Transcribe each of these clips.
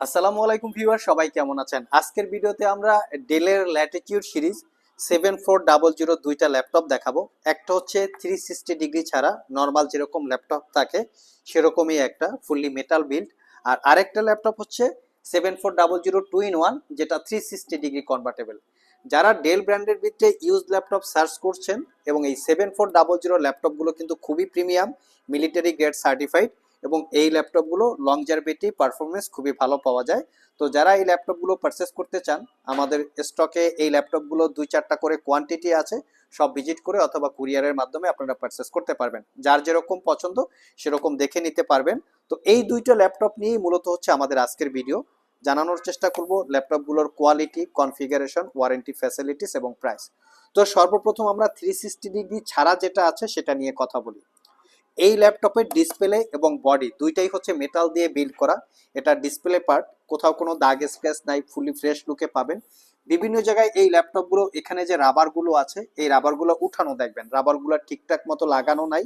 আসসালামু আলাইকুম ভিউয়ার, সবাই কেমন আছেন? আজকের ভিডিওতে আমরা ডেলের latitude series seven four double zero দুইটা ল্যাপটপ দেখাবো। একটা হচ্ছে থ্রি সিক্সটি ডিগ্রি ছাড়া নর্মাল যেরকম ল্যাপটপ থাকে, সেরকমই একটা ফুললি মেটাল বিল্ড আর আরেকটা ল্যাপটপ হচ্ছে seven four double zero two in one, যেটা থ্রি সিক্সটি ডিগ্রি কনভার্টেবল যারা ডেল ব্র্যান্ডের ভিতরে ইউজ ল্যাপটপ সার্চ করছেন, এবং এই সেভেন ফোর ডাবল জিরো ল্যাপটপগুলো কিন্তু খুবই প্রিমিয়াম মিলিটারি গ্রেড সার্টিফাইড এবং এই ল্যাপটপগুলো লং লংজারভিটি পারফরমেন্স খুবই ভালো পাওয়া যায়। তো যারা এই ল্যাপটপগুলো পারচেস করতে চান, আমাদের স্টকে এই ল্যাপটপগুলো দুই চারটা করে কোয়ান্টিটি আছে, সব ভিজিট করে অথবা কুরিয়ারের মাধ্যমে আপনারা পারচেস করতে পারবেন। যার যেরকম পছন্দ, সেরকম দেখে নিতে পারবেন। তো এই দুইটা ল্যাপটপ নিয়েই মূলত হচ্ছে আমাদের আজকের ভিডিও জানানোর চেষ্টা করব ল্যাপটপগুলোর কোয়ালিটি কনফিগারেশন ওয়ারেন্টি ফ্যাসিলিটিস এবং প্রাইস তো সর্বপ্রথম আমরা থ্রি সিক্সটি ডিগ্রি ছাড়া যেটা আছে সেটা নিয়ে কথা বলি। এই ল্যাপটপের ডিসপ্লে এবং বডি দুইটাই হচ্ছে মেটাল দিয়ে বিল্ড করা। এটা ডিসপ্লে পার্ট কোথাও কোনো দাগ স্ক্র্যাচ নাই ফুলি ফ্রেশ লুকে পাবেন। বিভিন্ন জায়গায় এই ল্যাপটপগুলো, এখানে যে রাবারগুলো আছে, এই রাবারগুলো উঠানো দেখবেন। রাবারগুলো ঠিকঠাক মতো লাগানো নাই।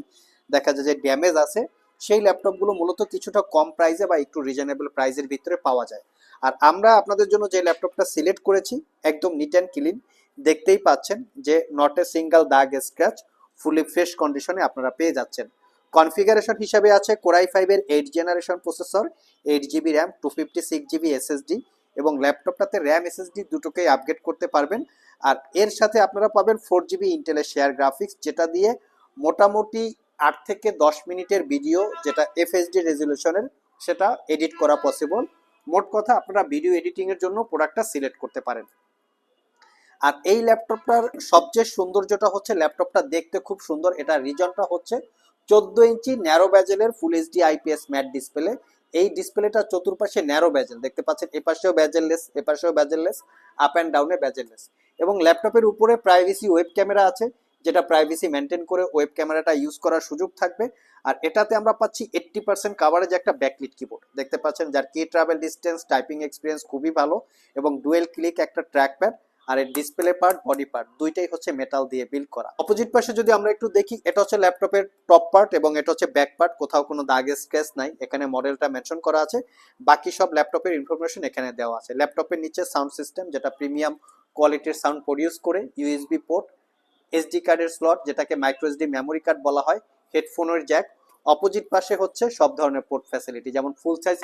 দেখা যায় যে ড্যামেজ আছে। সেই ল্যাপটপগুলো মূলত কিছুটা কম প্রাইসে বা একটু রিজনেবল প্রাইসের ভিতরে পাওয়া যায়। আর আমরা আপনাদের জন্য যে ল্যাপটপটা সিলেক্ট করেছি, একদম নিট অ্যান্ড ক্লিন দেখতেই পাচ্ছেন যে নট এ সিঙ্গেল দাগ স্ক্র্যাচ ফুলি ফ্রেশ কন্ডিশনে আপনারা পেয়ে যাচ্ছেন। কনফিগারেশন হিসাবে আছে কোরাই ফাইভের eight generation processor, eight GB RAM two fifty six GB SSD এবং ল্যাপটপটাতে র্যাম এসএসডি দুটোকেই আপগ্রেড করতে পারবেন। আর এর সাথে আপনারা পাবেন ফোর জিবি ইন্টেলের শেয়ার গ্রাফিক্স যেটা দিয়ে মোটামুটি আট থেকে দশ মিনিটের ভিডিও যেটা এফএসডি রেজলিউশনের সেটা এডিট করা পসিবল মোট কথা, আপনারা ভিডিও এডিটিংয়ের জন্য প্রোডাক্টটা সিলেক্ট করতে পারেন। আর এই ল্যাপটপটার সবচেয়ে সৌন্দর্যটা হচ্ছে ল্যাপটপটা দেখতে খুব সুন্দর। এটা রিজনটা হচ্ছে চোদ্দ ইঞ্চি narrow ব্যাজেলের full HD IPS matte display এই ডিসপ্লেটা চতুর্পাশে ন্যারো ব্যাজেল দেখতে পাচ্ছেন, এপাশেও ব্যাজেললেস এপাশেও ব্যাজেললেস আপ অ্যান্ড ডাউনে ব্যাজেললেস এবং ল্যাপটপের উপরে প্রাইভেসি ওয়েব ক্যামেরা আছে, যেটা প্রাইভেসি মেনটেন করে ওয়েব ক্যামেরাটা ইউজ করার সুযোগ থাকবে। আর এটাতে আমরা পাচ্ছি এইট্টি পার্সেন্ট কাভারেজ একটা ব্যাকলিট কিবোর্ড দেখতে পাচ্ছেন, যার কি ট্রাভেল ডিস্টেন্স টাইপিং এক্সপিরিয়েন্স খুবই ভালো এবং ডুয়েল ক্লিক একটা ট্র্যাক প্যাড আর এর ডিসপ্লে পার্ট বডি পার্ট দুইটাই হচ্ছে মেটাল দিয়ে বিল্ড করা। অপোজিট পাশে যদি আমরা একটু দেখি, এটা হচ্ছে ল্যাপটপের টপ পার্ট এবং এটা হচ্ছে ব্যাক পার্ট কোথাও কোনো দাগ স্ক্র্যাচ নাই, এখানে মডেলটা মেনশন করা আছে। বাকি সব ল্যাপটপের ইনফরমেশন এখানে দেওয়া আছে। ল্যাপটপের নিচে সাউন্ড সিস্টেম যেটা প্রিমিয়াম কোয়ালিটির সাউন্ড প্রডিউস করে ইউএসবি পোর্ট এসডি কার্ডের স্লট যেটাকে মাইক্রো এসডি মেমোরি কার্ড বলা হয় হেডফোনের জ্যাক অপোজিট পাশে হচ্ছে সব ধরনের পোর্ট ফ্যাসিলিটি যেমন full size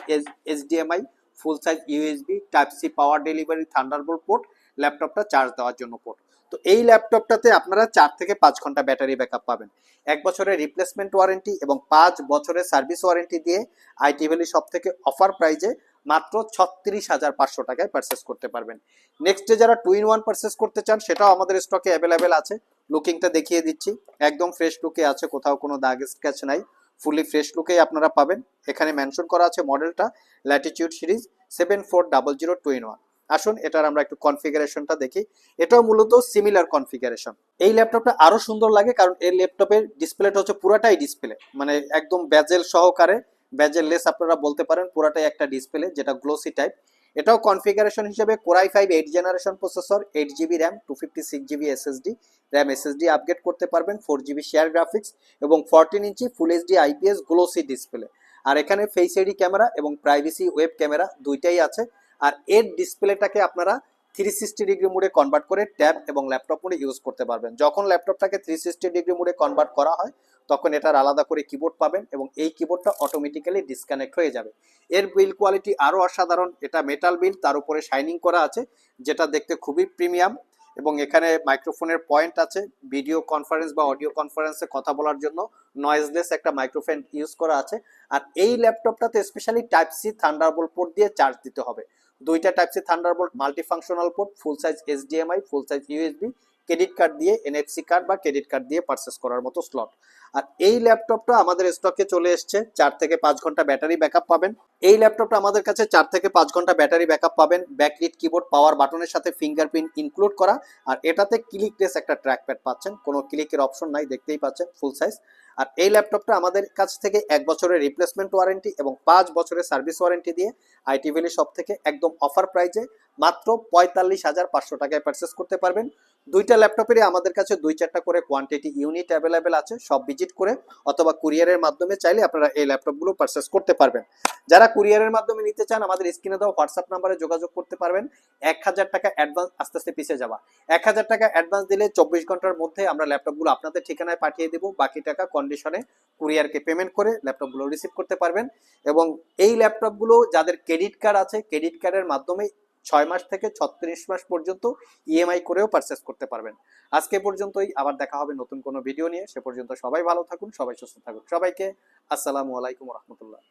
HDMI full size USB type C power delivery thunderbolt port ল্যাপটপটা চার্জ দেওয়ার জন্য পোর্ট তো এই ল্যাপটপটাতে আপনারা চার থেকে পাঁচ ঘণ্টা ব্যাটারি ব্যাকআপ পাবেন। এক বছরের রিপ্লেসমেন্ট ওয়ারেন্টি এবং পাঁচ বছরের সার্ভিস ওয়ারেন্টি দিয়ে আইটি ভ্যালি সব থেকে অফার প্রাইজে মাত্র ছত্রিশ হাজার পাঁচশো টাকায় পারচেস করতে পারবেন। নেক্সট ডে যারা টু ইন ওয়ান পারচেস করতে চান, সেটাও আমাদের স্টকে অ্যাভেলেবেল আছে। লুকিংটা দেখিয়ে দিচ্ছি। একদম ফ্রেশ লুকে আছে, কোথাও কোনো দাগ স্ক্র্যাচ নাই। ফুলি ফ্রেশ লুকেই আপনারা পাবেন। এখানে মেনশন করা আছে মডেলটা latitude series seven four double zero two in one আসুন, এটার আমরা একটু কনফিগারেশনটা দেখি। এটাও মূলত সিমিলার কনফিগারেশন এই ল্যাপটপটা আরও সুন্দর লাগে কারণ এই ল্যাপটপের ডিসপ্লেটা হচ্ছে পুরাটাই ডিসপ্লে। মানে একদম ব্যাজেল সহকারে ব্যাজেল লেস আপনারা বলতে পারেন, পুরাটাই একটা ডিসপ্লে, যেটা গ্লোসি টাইপ এটাও কনফিগারেশন হিসেবে core i five eight generation processor eight GB RAM two fifty six GB SSD RAM SSD upgrade করতে পারবেন ফোর জিবি শেয়ার গ্রাফিক্স এবং fourteen inch full HD IPS glossy display আর এখানে face ID camera এবং privacy web camera দুইটাই আছে। আর এর ডিসপ্লেটাকে আপনারা থ্রি সিক্সটি ডিগ্রি মোডে কনভার্ট করে ট্যাব এবং ল্যাপটপ মোডে ইউজ করতে পারবেন। যখন ল্যাপটপটাকে থ্রি সিক্সটি ডিগ্রি মোডে কনভার্ট করা হয়, তখন এটার আলাদা করে কিবোর্ড পাবেন এবং এই কিবোর্ডটা অটোমেটিক্যালি ডিসকানেক্ট হয়ে যাবে। এর বিল কোয়ালিটি আরও অসাধারণ। এটা মেটাল বিল তার উপরে শাইনিং করা আছে, যেটা দেখতে খুবই প্রিমিয়াম এবং এখানে মাইক্রোফোনের পয়েন্ট আছে। ভিডিও কনফারেন্স বা অডিও কনফারেন্সে কথা বলার জন্য নয়েজলেস একটা মাইক্রোফোন ইউজ করা আছে। আর এই ল্যাপটপটাতে specially type C thunderbolt port দিয়ে চার্জ দিতে হবে। দুইটা type C thunderbolt multifunctional port full size HDMI full size USB credit card দিয়ে এনএফসি কার্ড বা ক্রেডিট কার্ড দিয়ে পারচেস করার মতো স্লট আর এই ল্যাপটপটা আমাদের স্টকে চলে এসছে, চার থেকে পাঁচ ঘণ্টা ব্যাটারি ব্যাকআপ পাবেন। এই ল্যাপটপটা আমাদের কাছে চার থেকে পাঁচ ঘণ্টা ব্যাটারি ব্যাকআপ পাবেন ব্যাকলিট কিবোর্ড পাওয়ার বাটনের সাথে ফিঙ্গারপ্রিন্ট ইনক্লুড করা। আর এটাতে ক্লিকলেস একটা ট্র্যাক প্যাড পাচ্ছেন, কোনো ক্লিকের অপশন নাই, দেখতেই পাচ্ছেন ফুল সাইজ আর এই ল্যাপটপটা আমাদের কাছ থেকে এক বছরের রিপ্লেসমেন্ট ওয়ারেন্টি এবং পাঁচ বছরের সার্ভিস ওয়ারেন্টি দিয়ে আইটি ভ্যালি শপ থেকে একদম অফার প্রাইজে মাত্র পঁয়তাল্লিশ হাজার পাঁচশো টাকায় পারচেস করতে পারবেন। দুইটা ল্যাপটপেরই আমাদের কাছে দুই চারটা করে কোয়ান্টিটি ইউনিট অ্যাভেলেবেল আছে, সব ভিজিট করে অথবা কুরিয়ারের মাধ্যমে চাইলে আপনারা এই ল্যাপটপগুলো পারচেস করতে পারবেন। যারা কুরিয়ারের মাধ্যমে নিতে চান, আমাদের স্ক্রিনে দেওয়া হোয়াটসঅ্যাপ নাম্বারে যোগাযোগ করতে পারবেন। এক হাজার টাকা অ্যাডভান্স আস্তে আস্তে পিছিয়ে যাওয়া। এক হাজার টাকা অ্যাডভান্স দিলে চব্বিশ ঘণ্টার মধ্যে আমরা ল্যাপটপগুলো আপনাদের ঠিকানায় পাঠিয়ে দেবো। বাকি টাকা কন্ডিশনে কুরিয়ারকে পেমেন্ট করে ল্যাপটপগুলো রিসিভ করতে পারবেন। এবং এই ল্যাপটপগুলো যাদের ক্রেডিট কার্ড আছে ক্রেডিট কার্ডের মাধ্যমে ছয় মাস থেকে ছত্রিশ মাস পর্যন্ত ইএমআই করেও পারচেস করতে পারবেন। আজকে পর্যন্তই, আবার দেখা হবে নতুন কোনো ভিডিও নিয়ে। সে পর্যন্ত সবাই ভালো থাকুন, সবাই সুস্থ থাকুন সবাইকে আসসালামু আলাইকুম রহমতুল্লাহ।